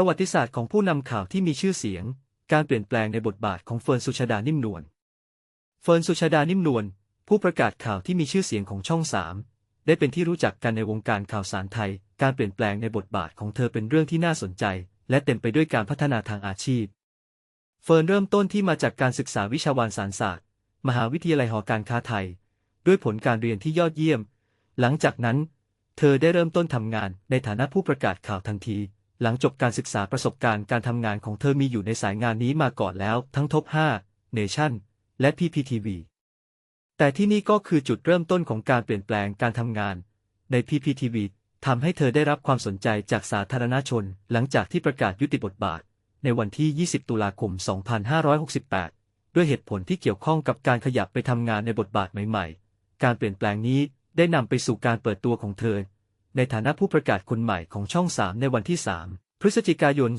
ประวัติศาสตร์ของผู้นำข่าวที่มีชื่อเสียง การเปลี่ยนแปลงในบทบาทของเฟิร์นสุชาดานิ่มนวล เฟิร์นสุชาดานิ่มนวล ผู้ประกาศข่าวที่มีชื่อเสียงของช่องสามได้เป็นที่รู้จักกันในวงการข่าวสารไทย การเปลี่ยนแปลงในบทบาทของเธอเป็นเรื่องที่น่าสนใจ และเต็มไปด้วยการพัฒนาทางอาชีพ เฟิร์นเริ่มต้นที่มาจากการศึกษาวิชาวารสารศาสตร์ มหาวิทยาลัยหอการค้าไทย ด้วยผลการเรียนที่ยอดเยี่ยม หลังจากนั้น เธอได้เริ่มต้นทำงานในฐานะผู้ประกาศข่าวทันที หลังจบการศึกษาประสบการณ์การทำงานของเธอมีอยู่ในสายงานนี้มาก่อนแล้ว ทั้งทบ5 Nation และ PPTV แต่ที่นี่ก็คือจุดเริ่มต้นของการเปลี่ยนแปลงการทำงาน ใน PPTV ทำให้เธอได้รับความสนใจจากสาธารณชน หลังจากที่ประกาศยุติบทบาท ในวันที่ 20 ตุลาคม 2568 ด้วยเหตุผลที่เกี่ยวข้องกับการขยับไปทำงานในบทบาทใหม่ ๆ การเปลี่ยนแปลงนี้ได้นำไปสู่การเปิดตัวของเธอ ในฐานะผู้ประกาศคนใหม่ของช่อง 3 ในวันที่ 3 พฤศจิกายน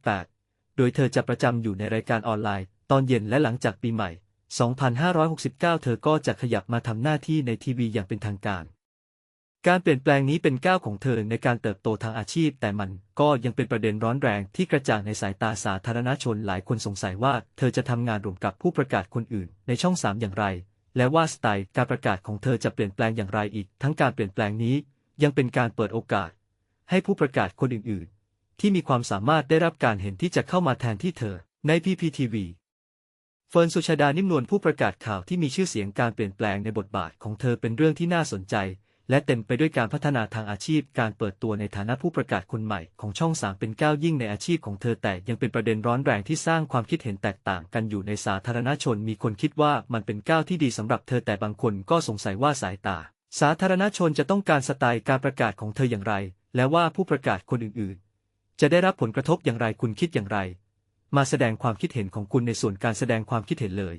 2568 โดยเธอจะประจำอยู่ในรายการออนไลน์ ตอนเย็นและหลังจากปีใหม่ 2569 เธอก็จะขยับมาทำหน้าที่ในทีวีอย่างเป็นทางการ การเปลี่ยนแปลงนี้เป็นก้าวของเธอในการเติบโตทางอาชีพ แต่มันก็ยังเป็นประเด็นร้อนแรงที่กระจ่างในสายตาสาธารณชนหลายคนสงสัยว่า เธอจะทำงานร่วมกับผู้ประกาศคนอื่นในช่อง 3 อย่างไร และว่าสไตล์การประกาศของเธอจะเปลี่ยนแปลงอย่างไรอีก ทั้งการเปลี่ยนแปลงนี้ยังเป็นการเปิดโอกาส ให้ผู้ประกาศคนอื่นๆ ที่มีความสามารถได้รับการเห็นที่จะเข้ามาแทนที่เธอในพีพีทีวีเฟิร์นสุชาดานิ่มนวลผู้ประกาศข่าวที่มีชื่อเสียงการเปลี่ยนแปลงในบทบาทของเธอเป็นเรื่องที่น่าสนใจ และเต็มไปด้วยการพัฒนาทางอาชีพ การเปิดตัวในฐานะผู้ประกาศคนใหม่ของช่องสามเป็นก้าวยิ่งในอาชีพของเธอแต่ยังเป็นประเด็นร้อนแรงที่สร้างความคิดเห็นแตกต่างกันอยู่ในสาธารณชน มีคนคิดว่ามันเป็นก้าวที่ดีสำหรับเธอแต่บางคนก็สงสัยว่าสายตา สาธารณชนจะต้องการสไตล์การประกาศของเธออย่างไร และว่าผู้ประกาศคนอื่นๆ จะได้รับผลกระทบอย่างไรคุณคิดอย่างไร มาแสดงความคิดเห็นของคุณในส่วนการแสดงความคิดเห็นเลย